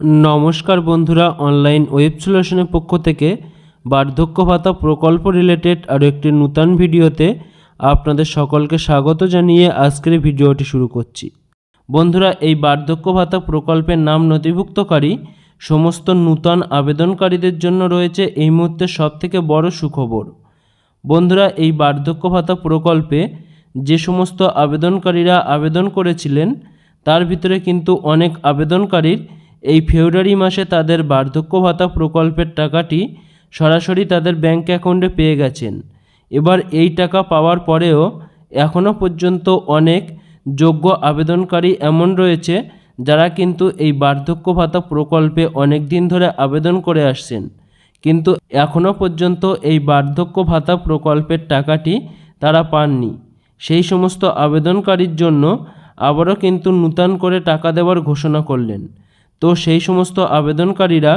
নমস্কার বন্ধুরা online web সলিউশনের পক্ষ থেকে বার্ধক্য ভাতা প্রকল্প রিলেটেড আরও একটি নূতন ভিডিওতে আপনাদের সকলকে স্বাগত জানিয়ে আজকের ভিডিওটি শুরু করছি। বন্ধুরা, এই বার্ধক্য ভাতা প্রকল্পের নাম নথিভুক্তকারী সমস্ত নূতন আবেদনকারীদের জন্য রয়েছে এই মুহূর্তে সবথেকে বড় সুখবর। বন্ধুরা, এই বার্ধক্য ভাতা প্রকল্পে যে সমস্ত আবেদনকারীরা আবেদন করেছিলেন, তার ভিতরে কিন্তু অনেক আবেদনকারীর এই ফেব্রুয়ারি মাসে তাদের বার্ধক্য ভাতা প্রকল্পের টাকাটি সরাসরি তাদের ব্যাঙ্ক অ্যাকাউন্টে পেয়ে গেছেন। এবার এই টাকা পাওয়ার পরেও এখনও পর্যন্ত অনেক যোগ্য আবেদনকারী এমন রয়েছে যারা কিন্তু এই বার্ধক্য ভাতা প্রকল্পে অনেক দিন ধরে আবেদন করে আসছেন। কিন্তু এখনও পর্যন্ত এই বার্ধক্য ভাতা প্রকল্পের টাকাটি তারা পাননি। সেই সমস্ত আবেদনকারীর জন্য আবারও কিন্তু নূতন করে টাকা দেওয়ার ঘোষণা করলেন। তো সেই সমস্ত আবেদনকারীরা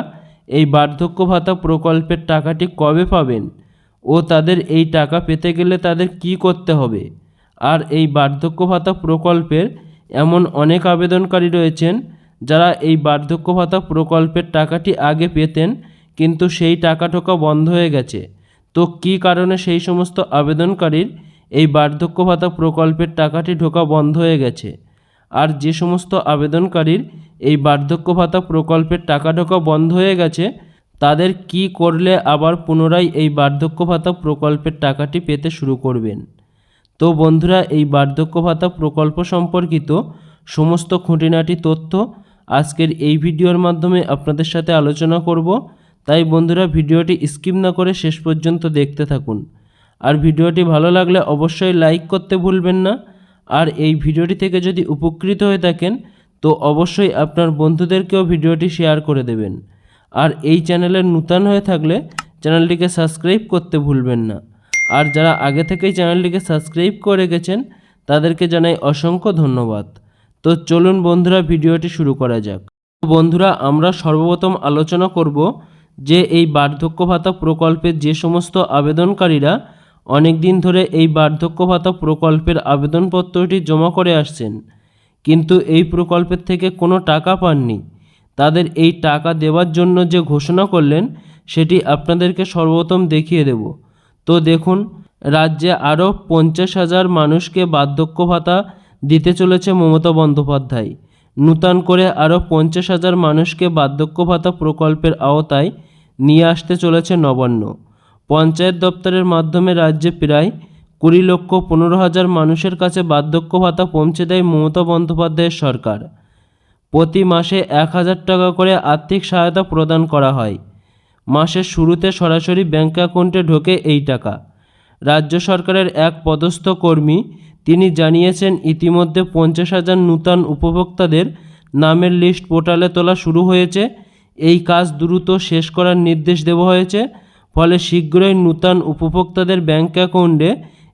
এই বার্ধক্য ভাতা প্রকল্পের টাকাটি কবে পাবেন ও তাদের এই টাকা পেতে গেলে তাদের কি করতে হবে? আর এই বার্ধক্য ভাতা প্রকল্পের এমন অনেক আবেদনকারী রয়েছেন যারা এই বার্ধক্য ভাতা প্রকল্পের টাকাটি আগে পেতেন কিন্তু সেই টাকা ঢোকা বন্ধ হয়ে গেছে। তো কী কারণে সেই সমস্ত আবেদনকারীর এই বার্ধক্য ভাতা প্রকল্পের টাকাটি ঢোকা বন্ধ হয়ে গেছে? আর যে সমস্ত আবেদনকারীর এই বার্ধক্য ভাতা প্রকল্পের টাকা ঢোকা বন্ধ হয়ে গেছে, তাদের কি করলে আবার পুনরায় এই বার্ধক্য ভাতা প্রকল্পের টাকাটি পেতে শুরু করবেন? তো বন্ধুরা, এই বার্ধক্য ভাতা প্রকল্প সম্পর্কিত সমস্ত খুঁটিনাটি তথ্য আজকের এই ভিডিওর মাধ্যমে আপনাদের সাথে আলোচনা করব। তাই বন্ধুরা, ভিডিওটি স্কিপ না করে শেষ পর্যন্ত দেখতে থাকুন। আর ভিডিওটি ভালো লাগলে অবশ্যই লাইক করতে ভুলবেন না। আর এই ভিডিওটি থেকে যদি উপকৃত হয়ে থাকেন, তো অবশ্যই আপনার বন্ধুদেরকেও ভিডিওটি শেয়ার করে দেবেন। আর এই চ্যানেলের নূতন হয়ে থাকলে চ্যানেলটিকে সাবস্ক্রাইব করতে ভুলবেন না। আর যারা আগে থেকেই চ্যানেলটিকে সাবস্ক্রাইব করে গেছেন তাদেরকে জানাই অসংখ্য ধন্যবাদ। তো চলুন বন্ধুরা, ভিডিওটি শুরু করা যাক। বন্ধুরা, আমরা সর্বপ্রথম আলোচনা করব যে এই বার্ধক্য ভাতা প্রকল্পের যে সমস্ত আবেদনকারীরা অনেক দিন ধরে এই বার্ধক্য ভাতা প্রকল্পের আবেদনপত্রটি জমা করে আসছেন। কিন্তু এই প্রকল্পের থেকে কোনো টাকা পাননি। তাদের এই টাকা দেওয়ার জন্য যে ঘোষণা করলেন, সেটি আপনাদেরকে সর্বপ্রথম দেখিয়ে দেব। তো দেখুন, রাজ্যে আরও পঞ্চাশ হাজার মানুষকে বার্ধক্য ভাতা দিতে চলেছে মমতা বন্দ্যোপাধ্যায়। নূতন করে আরও পঞ্চাশ হাজার মানুষকে বার্ধক্য ভাতা প্রকল্পের আওতায় নিয়ে আসতে চলেছে নবান্ন। পঞ্চায়েত দপ্তরের মাধ্যমে রাজ্যে প্রায় কুড়ি লক্ষ পনেরো হাজার মানুষের কাছে বার্ধক্য ভাতা পৌঁছে দেয় মমতা বন্দ্যোপাধ্যায়ের সরকার। প্রতি মাসে এক হাজার টাকা করে আর্থিক সহায়তা প্রদান করা হয়। মাসের শুরুতে সরাসরি ব্যাঙ্ক অ্যাকাউন্টে ঢোকে এই টাকা। রাজ্য সরকারের এক পদস্থ কর্মী তিনি জানিয়েছেন, ইতিমধ্যে পঞ্চাশ হাজার নূতন উপভোক্তাদের নামের লিস্ট পোর্টালে তোলা শুরু হয়েছে। এই কাজ দ্রুত শেষ করার নির্দেশ দেওয়া হয়েছে। ফলে শীঘ্রই নূতন উপভোক্তাদের ব্যাঙ্ক অ্যাকাউন্টে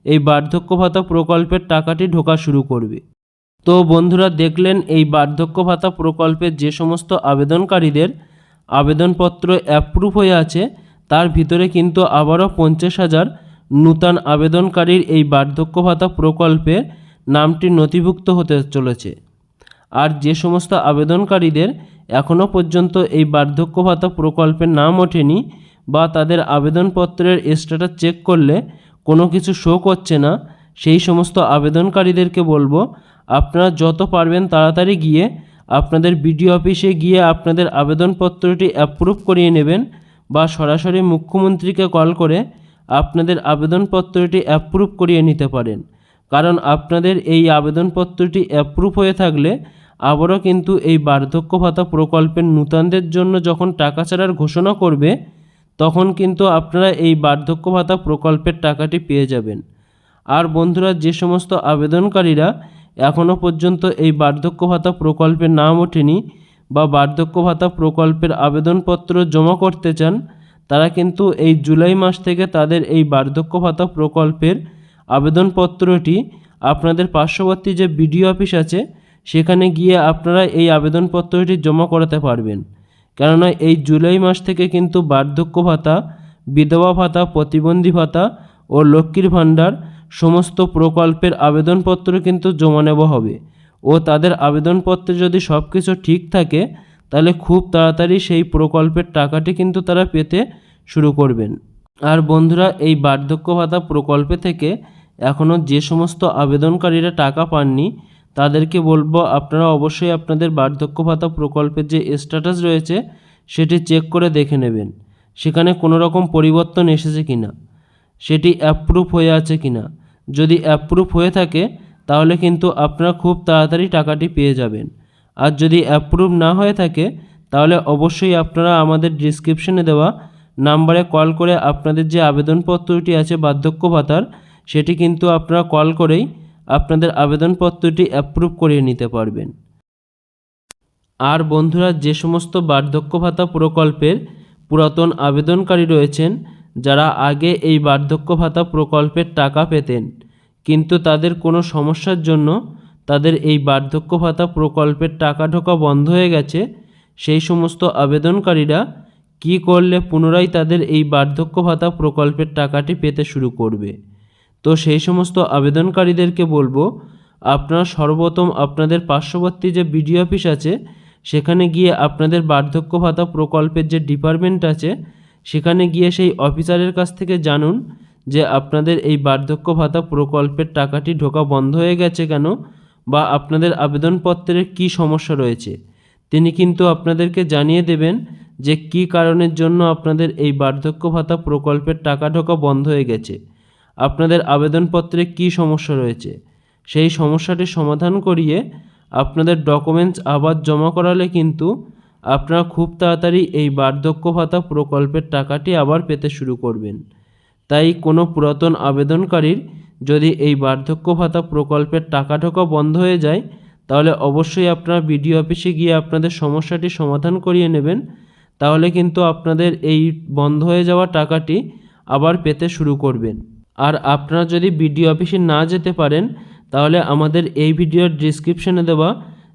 এই বার্ধক্য ভাতা প্রকল্পের টাকাটি ঢোকা শুরু করবে। তো বন্ধুরা, দেখলেন এই বার্ধক্য ভাতা প্রকল্পের যে সমস্ত আবেদনকারীদের আবেদনপত্র অ্যাপ্রুভ হয়ে আছে, তার ভিতরে কিন্তু আবারও পঞ্চাশ হাজার নূতন আবেদনকারীর এই বার্ধক্য ভাতা প্রকল্পে নামটি নথিভুক্ত হতে চলেছে। আর যে সমস্ত আবেদনকারীদের এখনও পর্যন্ত এই বার্ধক্য ভাতা প্রকল্পের নাম ওঠেনি বা তাদের আবেদনপত্রের স্ট্যাটাস চেক করলে কোনো কিছু শো করছে না, সেই সমস্ত আবেদনকারীদেরকে বলব, আপনারা যত পারবেন তাড়াতাড়ি গিয়ে আপনাদের বিডিও অফিসে গিয়ে আপনাদের আবেদনপত্রটি অ্যাপ্রুভ করিয়ে নেবেন বা সরাসরি মুখ্যমন্ত্রীকে কল করে আপনাদের আবেদনপত্রটি অ্যাপ্রুভ করিয়ে নিতে পারেন। কারণ আপনাদের এই আবেদনপত্রটি অ্যাপ্রুভ হয়ে থাকলে আবারও কিন্তু এই বার্ধক্য ভাতা প্রকল্পের নূতনদের জন্য যখন টাকা ছাড়ার ঘোষণা করবে তখন কিন্তু আপনারা এই বার্ধক্য ভাতা প্রকল্পের টাকাটি পেয়ে যাবেন। আর বন্ধুরা, যে সমস্ত আবেদনকারীরা এখনও পর্যন্ত এই বার্ধক্য ভাতা প্রকল্পের নাম ওঠেনি বা বার্ধক্য ভাতা প্রকল্পের আবেদনপত্র জমা করতে চান, তারা কিন্তু এই জুলাই মাস থেকে তাদের এই বার্ধক্য ভাতা প্রকল্পের আবেদনপত্রটি আপনাদের পার্শ্ববর্তী যে বিডিও অফিস আছে, সেখানে গিয়ে আপনারা এই আবেদনপত্রটি জমা করাতে পারবেন। কেননা এই জুলাই মাস থেকে কিন্তু বার্ধক্য ভাতা, বিধবা ভাতা, প্রতিবন্ধী ভাতা ও লক্ষ্মীর ভাণ্ডার সমস্ত প্রকল্পের আবেদনপত্র কিন্তু জমা নেওয়া হবে। ও তাদের আবেদনপত্রে যদি সব কিছু ঠিক থাকে, তাহলে খুব তাড়াতাড়ি সেই প্রকল্পের টাকাটি কিন্তু তারা পেতে শুরু করবেন। আর বন্ধুরা, এই বার্ধক্য ভাতা প্রকল্পে থেকে এখনও যে সমস্ত আবেদনকারীরা টাকা পাননি তাদেরকে বলব, আপনারা অবশ্যই আপনাদের বার্ধক্য ভাতা প্রকল্পের যে স্ট্যাটাস রয়েছে, সেটি চেক করে দেখে নেবেন। সেখানে কোনো রকম পরিবর্তন এসেছে কি না সেটি অ্যাপ্রুভ হয়ে আছে কি না যদি অ্যাপ্রুভ হয়ে থাকে, তাহলে কিন্তু আপনারা খুব তাড়াতাড়ি টাকাটি পেয়ে যাবেন। আর যদি অ্যাপ্রুভ না হয়ে থাকে, তাহলে অবশ্যই আপনারা আমাদের ডিসক্রিপশনে দেওয়া নাম্বারে কল করে আপনাদের যে আবেদনপত্রটি আছে বার্ধক্য ভাতার, সেটি কিন্তু আপনারা কল করেই আপনাদের আবেদনপত্রটি অ্যাপ্রুভ করিয়ে নিতে পারবেন। আর বন্ধুরা, যে সমস্ত বার্ধক্য ভাতা প্রকল্পের পুরাতন আবেদনকারী রয়েছেন, যারা আগে এই বার্ধক্য ভাতা প্রকল্পের টাকা পেতেন, কিন্তু তাদের কোনো সমস্যার জন্য তাদের এই বার্ধক্য ভাতা প্রকল্পের টাকা ঢোকা বন্ধ হয়ে গেছে, সেই সমস্ত আবেদনকারীরা কি করলে পুনরায় তাদের এই বার্ধক্য ভাতা প্রকল্পের টাকাটি পেতে শুরু করবে? তো সেই সমস্ত আবেদনকারীদেরকে বলব, আপনারা সর্বপ্রথম আপনাদের পার্শ্ববর্তী যে বিডিও অফিস আছে, সেখানে গিয়ে আপনাদের বার্ধক্য ভাতা প্রকল্পের যে ডিপার্টমেন্ট আছে, সেখানে গিয়ে সেই অফিসারের কাছ থেকে জানুন যে আপনাদের এই বার্ধক্য ভাতা প্রকল্পের টাকাটি ঢোকা বন্ধ হয়ে গেছে কেন বা আপনাদের আবেদনপত্রের কি সমস্যা রয়েছে। তিনি কিন্তু আপনাদেরকে জানিয়ে দেবেন যে কি কারণের জন্য আপনাদের এই বার্ধক্য ভাতা প্রকল্পের টাকা ঢোকা বন্ধ হয়ে গেছে। আপনাদের আবেদনপত্রে কি সমস্যা রয়েছে? সেই সমস্যাটি সমাধান করিয়ে আপনাদের ডকুমেন্টস আবার জমা করালে কিন্তু আপনারা খুব তাড়াতাড়ি এই বার্ধক্য ভাতা প্রকল্পের টাকাটি আবার পেতে শুরু করবেন। তাই কোনো পুরাতন আবেদনকারীর যদি এই বার্ধক্য ভাতা প্রকল্পের টাকা ঢোকা বন্ধ হয়ে যায়, তাহলে অবশ্যই আপনারা বিডিও অফিসে গিয়ে আপনাদের সমস্যাটি সমাধান করিয়ে নেবেন। তাহলে কিন্তু আপনাদের এই বন্ধ হয়ে যাওয়া টাকাটি আবার পেতে শুরু করবেন। আর আপনারা যদি বিডিও অফিসে না যেতে পারেন, তাহলে আমাদের এই ভিডিওর ডিসক্রিপশনে দেওয়া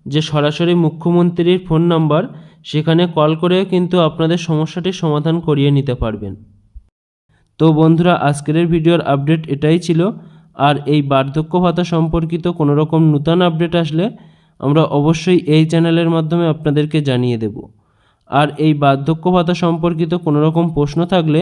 যে সরাসরি মুখ্যমন্ত্রীর ফোন নাম্বার সেখানে কল করেও কিন্তু আপনাদের সমস্যাটির সমাধান করিয়ে নিতে পারবেন। তো বন্ধুরা, আজকের ভিডিওর আপডেট এটাই ছিল। আর এই বার্ধক্য ভাতা সম্পর্কিত কোনো রকম নূতন আপডেট আসলে আমরা অবশ্যই এই চ্যানেলের মাধ্যমে আপনাদেরকে জানিয়ে দেব। আর এই বার্ধক্য ভাতা সম্পর্কিত কোনো রকম প্রশ্ন থাকলে